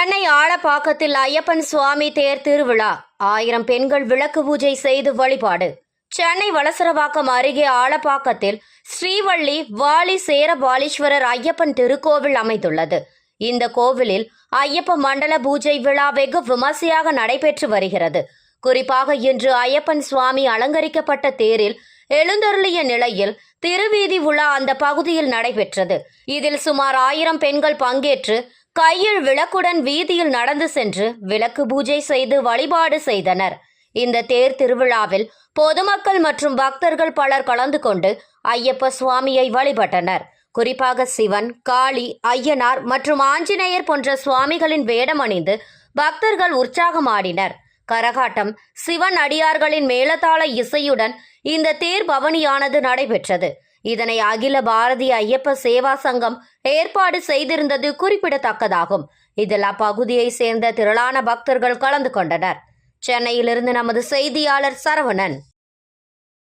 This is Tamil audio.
சென்னை ஆலப்பாக்கத்தில் ஐயப்பன் சுவாமி தேர் திருவிழா. ஆயிரம் பெண்கள் விளக்கு பூஜை செய்து வழிபாடு. சென்னை வளசரவாக்கம் அருகே ஆலப்பாக்கத்தில் ஸ்ரீவள்ளி வாலி சேரபாலீஸ்வரர் ஐயப்பன் திருக்கோவில் அமைந்துள்ளது. இந்த கோவிலில் ஐயப்ப மண்டல பூஜை விழா வெகு விமர்சையாக நடைபெற்று வருகிறது. குறிப்பாக இன்று ஐயப்பன் சுவாமி அலங்கரிக்கப்பட்ட தேரில் எழுந்தருளிய நிலையில் திருவீதி உலா அந்த பகுதியில் நடைபெற்றது. இதில் சுமார் ஆயிரம் பெண்கள் பங்கேற்று கையில் விளக்குடன் வீதியில் நடந்து சென்று விளக்கு பூஜை செய்து வழிபாடு செய்தனர். இந்த தேர் திருவிழாவில் பொதுமக்கள் மற்றும் பக்தர்கள் பலர் கலந்து கொண்டு ஐயப்ப சுவாமியை வழிபட்டனர். குறிப்பாக சிவன் காளி ஐயனார் மற்றும் ஆஞ்சநேயர் போன்ற சுவாமிகளின் வேடம் அணிந்து பக்தர்கள் உற்சாகமாடினர். கரகாட்டம் சிவன் அடியார்களின் மேலதாள இசையுடன் இந்த தேர் பவனியானது நடைபெற்றது. இதனை அகில பாரதிய ஐயப்ப சேவா சங்கம் ஏற்பாடு செய்திருந்தது குறிப்பிடத்தக்கதாகும். இதில் அப்பகுதியை சேர்ந்த திரளான பக்தர்கள் கலந்து கொண்டனர். சென்னையிலிருந்து நமது செய்தியாளர் சரவணன்.